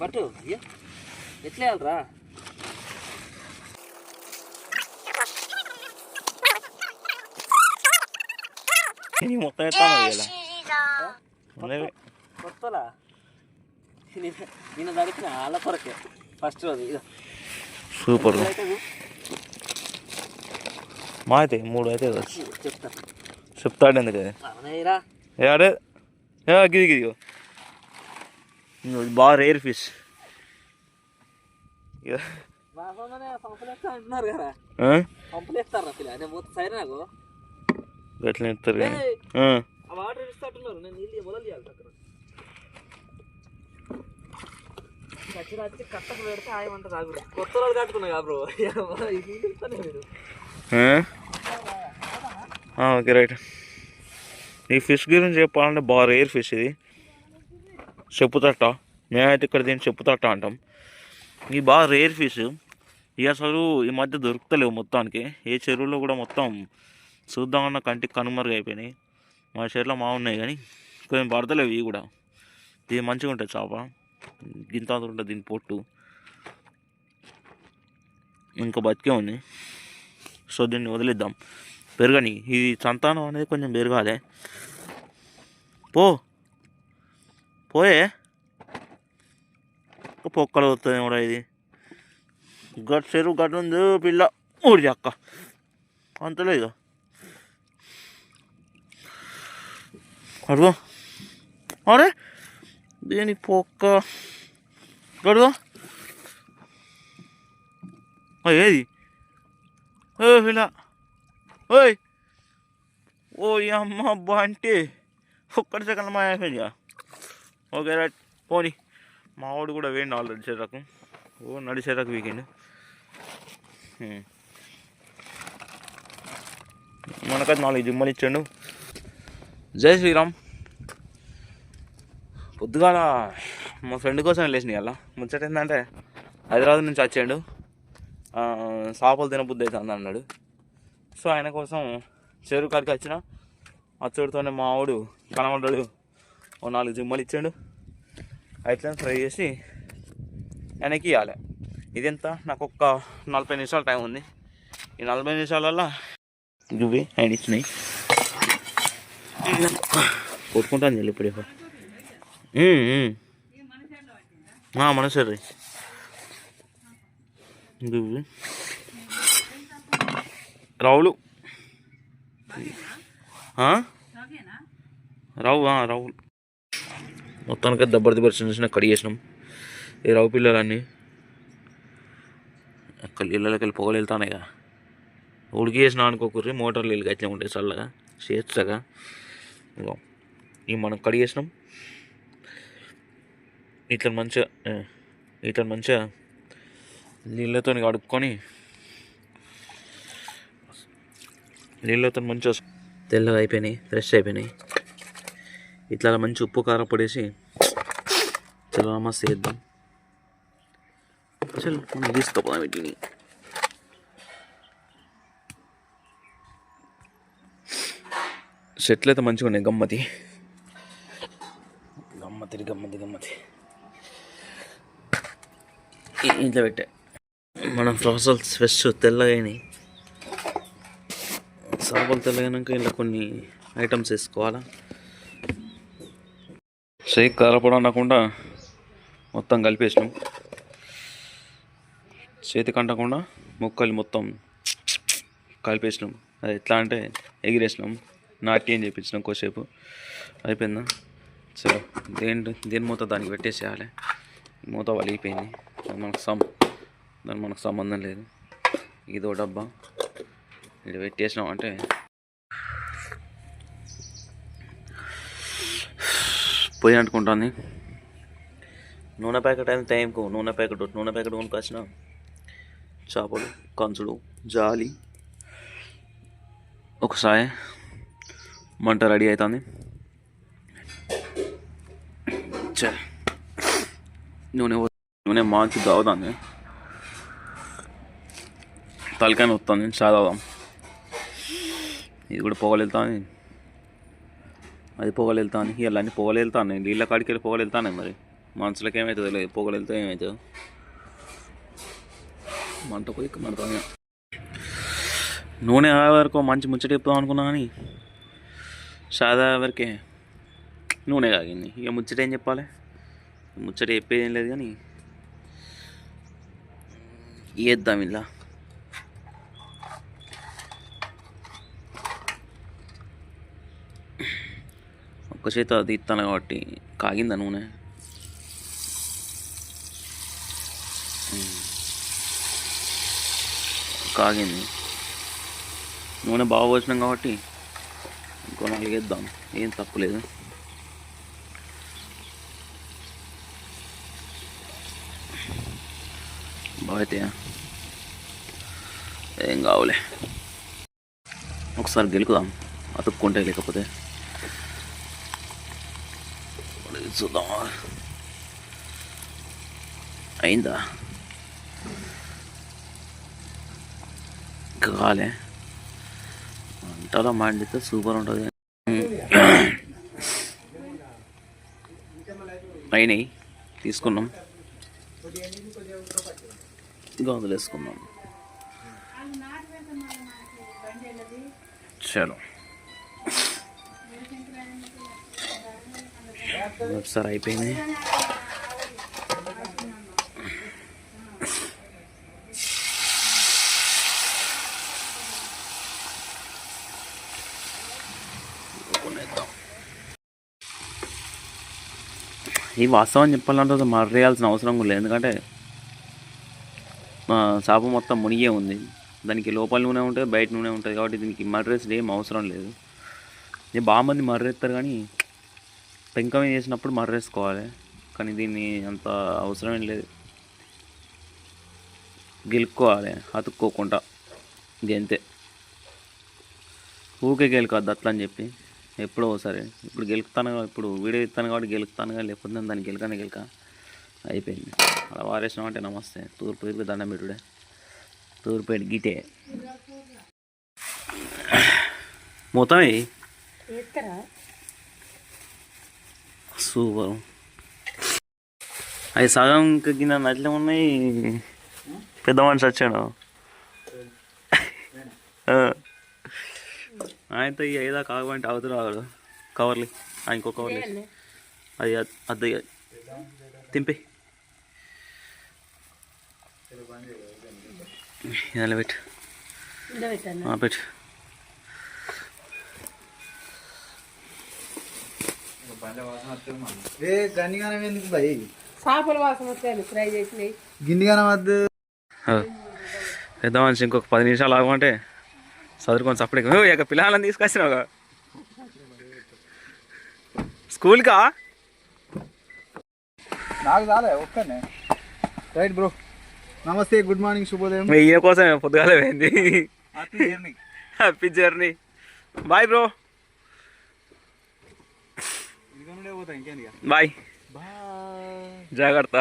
పట్టు అయ్యో. ఎట్లా మొత్తం ఎత్తాను. కొత్తలా? నేను దడిపిన వాళ్ళ కొరకే. ఫస్ట్ రోజు సూపర్. మా అయితే మూడు అయితే చెప్తా. చెప్తాడు ఎందుకు ఏ గిది. ఇగో. ఇది బాగా రేర్ ఫిష్ గట్ల ఎత్తారు కట్టకు పెడితే ఆయమంట తాగురు కొత్త కట్టుకున్నా ఓకే రైట్. ఈ ఫిష్ గురించి చెప్పాలంటే బాగా రేర్ ఫిష్ ఇది. చెప్పుతట్ట. మేమైతే ఇక్కడ దీన్ని చెప్పుతట్ట అంటాం. ఇది బాగా రేర్ ఫిష్ ఇవి అసలు ఈ మధ్య దొరుకుతలేవు మొత్తానికి. ఏ చెరువులో కూడా మొత్తం చూద్దామన్న కంటికి కనుమరుగు అయిపోయినాయి మా చెరువులో మా ఉన్నాయి కానీ కొంచెం పడతలేవు ఇవి కూడా. ఇది మంచిగా ఉంటుంది చేప. గింత ఉంటుంది దీని పొట్టు. ఇంకా బతికే ఉంది. సో దీన్ని వదిలేద్దాం. పెరగని. ఇది సంతానం అనేది కొంచెం పెరగాలి. పో. పోయే? పొక్కలు వస్తుంది కూడా ఇది. గట్ చెరువు గట్టు ఉంది పిల్ల. ఊడి అక్క. అంతలేదు అడుగు అరే! దీని పొక్క? అడుగు ఏది? ఓ పిల్ల. ఓయ్! ఓ అమ్మ అబ్బా అంటే ఒక్కటి సెకండ్ మా ఓకే రైట్ పోనీ. మా వాడు కూడా వేయండి ఆల్రెడీ చెరకు ఓ నడి చెరకు వీకెండ్. మనకైతే నాలుగు జిమ్మలు ఇచ్చాడు. జై శ్రీరామ్. పొద్దుగాల మా ఫ్రెండ్ కోసం వెళ్ళేసింది అలా. ముచ్చట ఏంటంటే హైదరాబాద్ నుంచి వచ్చాడు ఆ, చేపలు తినబుద్ధి అవుతుంది అన్నాడు. సో ఆయన కోసం చెరువు కాడికి వచ్చిన. అచ్చుడితోనే మా ఆవిడు కనబడ్డాడు. ఓ నాలుగు జిమ్మలు ఇచ్చాడు. అయితే ఫ్రై చేసి ఆయనకి ఇవ్వాలి ఇదెంత? నాకు ఒక్క నలభై నిమిషాల టైం ఉంది. ఈ నలభై నిమిషాలల్లో ఇవి ఆయన ఇచ్చినాయి. కొట్టుకుంటాను చెల్లి ఇప్పుడు మనసరి ఇవి. రావులు? రావు రావులు మొత్తానికి దెబ్బతి పరిచయం చేసిన. కడిగేసినాం ఈ రావు పిల్లలన్నీ అక్కడ ఇళ్ళకి వెళ్ళి పొగలు వెళ్తానే కదా ఉడికి వేసిన అనుకోకర్రి మోటార్ నీళ్ళు అయితే ఉంటాయి చల్లగా చేచ్చగా. ఇవి మనం కడిగేసినాం ఇట్లా మంచిగా ఇట్లా మంచిగా నీళ్ళతో కడుక్కొని నీళ్ళతో మంచిగా తెల్లగా అయిపోయినాయి ఫ్రెష్ అయిపోయినాయి. ఇట్లా మంచి ఉప్పు కారం పొడేసి చలో మస్తు వేద్దాం చల్ మనం తీసుకుపోదాం వీటిని. చెట్లు అయితే మంచిగా ఉన్నాయి గమ్మతి. గమ్మతి గమ్మతి గమ్మతి ఇంట్లో పెట్టా. మనం ఫ్రాసల్ ఫ్రెష్ తెల్లగా అయినాయి తెల్లగైనాక ఇలా కొన్ని ఐటమ్స్ వేసుకోవాలా? షేక్ కలపడం అనకుండా మొత్తం కలిపేసినాం. చేతికి అంటకుండా ముక్కలు మొత్తం కలిపేసినాం. అది ఎట్లా అంటే ఎగిరేసినాం. నాట్యం చేపించినాం కోసేపు అయిపోయిందా? సరే దేని దేని మూత దానికి పెట్టేసేయాలి? మూత వలిగిపోయింది. దాని మనకు సం దాని మనకు సంబంధం లేదు. ఇదో డబ్బా. ఇది పెట్టేసినాం అంటే పొయ్యి అంటుకుంటుంది. నూనె ప్యాకెట్ అయిన టైంకు నూనె ప్యాకెట్ నూనె ప్యాకెట్ కొనుకొచ్చిన చేపలు కంచుడు జాలి ఒకసారి మంట రెడీ అవుతుంది చ నూనె నూనె మంచి తాగుతుంది తలకాయ వస్తుంది చాలా ఇది కూడా పొగలు వెళ్తాను అది పొగలు వెళ్తాను ఇలా అన్ని పొగలు వెళ్తాను నీళ్ళ కాడికి వెళ్ళి పొగలు వెళ్తాను మరి మనుషులకు ఏమవుతుందో లేదు పొగలు వెళ్తే ఏమవుతుందో మంట పోయి. మంట నూనె ఆగే వరకు మంచి ముచ్చట చెప్తాం అనుకున్నా కానీ సాదా వరకే నూనె కాగింది. ఇక ముచ్చట ఏం చెప్పాలి? ముచ్చట చెప్పేది ఏం లేదు కానీ వేద్దాం ఇలా. ఒక్క చేత తీస్తాను కాబట్టి కాగిందా నూనె? కాగింది. నూనె బాగా పోసినాం కాబట్టి ఇంకో నాలుగు వేద్దాం. ఏం తప్పులేదు బాగా ఏం కావులే. ఒకసారి గెలుకుదాం. అతుక్కుంటే లేకపోతే మరి అయిందా ఇంకా కాలే వంటలో మండితే సూపర్ ఉంటుంది అయినాయి తీసుకున్నాం గోందలు వేసుకున్నాం చలో ఒకసారి అయిపోయింది ఈ వాస్తవం చెప్పాలంటే మర్రేయాల్సిన అవసరం కూడా లేదు. ఎందుకంటే చేప మొత్తం మునిగే ఉంది. దానికి లోపల నూనె ఉంటుంది బయట నూనె ఉంటుంది కాబట్టి దీనికి మర్రేసి ఏం అవసరం లేదు. ఇది బాగా మంది మర్రేస్తారు కానీ పెంక చేసినప్పుడు మర్రేసుకోవాలి. కానీ దీన్ని అంత అవసరం ఏం లేదు. గెలుక్కోవాలి అతుక్కోకుండా. అంతే. ఊకే గెలుకొద్దు అట్లా అని చెప్పి. ఎప్పుడో ఒకసారి. ఇప్పుడు గెలుకుతాను ఇప్పుడు వీడియో ఇస్తాను కాబట్టి గెలుకుతాను కానీ లేకపోతే నేను దాన్ని గెలకనే గెలక. అయిపోయింది. అలా వారేసినాం అంటే నమస్తే. తూర్పు తిరిగి దండం పెట్టుడే. తూర్పు పెట్టి గీటే మొత్తం. సూపర్. అవి సగం కింద నట్లే ఉన్నాయి. పెద్ద మనిషి వచ్చాడు. ఆయనతో ఈ ఐదా కాకపోతే అవుతూ రాడు కవర్లు. ఆ ఇంకో కవర్లు. అది అద్- అద్దె తింపి. ఇలా పెట్టు. ఏ గన్నిగానం ఎందుకు భయ్? చేపల వాసన వస్తాయి ఫ్రై చేసినవి గిన్నెగానం వద్దు. ఆ. పెద్ద మనిషి ఇంకొక పది నిమిషాలు ఆగమంటే చదువుకొని చప్పటికి ఇక పిల్లలని తీసుకొచ్చినావుగా స్కూల్కా? నాకు చాలే ఒక్కనే. Right bro. నమస్తే గుడ్ మార్నింగ్ శుభోదయం. ఈయన కోసం పొద్దుగాల పోయింది. హ్యాపీ జర్నీ బాయ్ బ్రో పోతా ఇంకేంది బాయ్. జాగ్రత్త.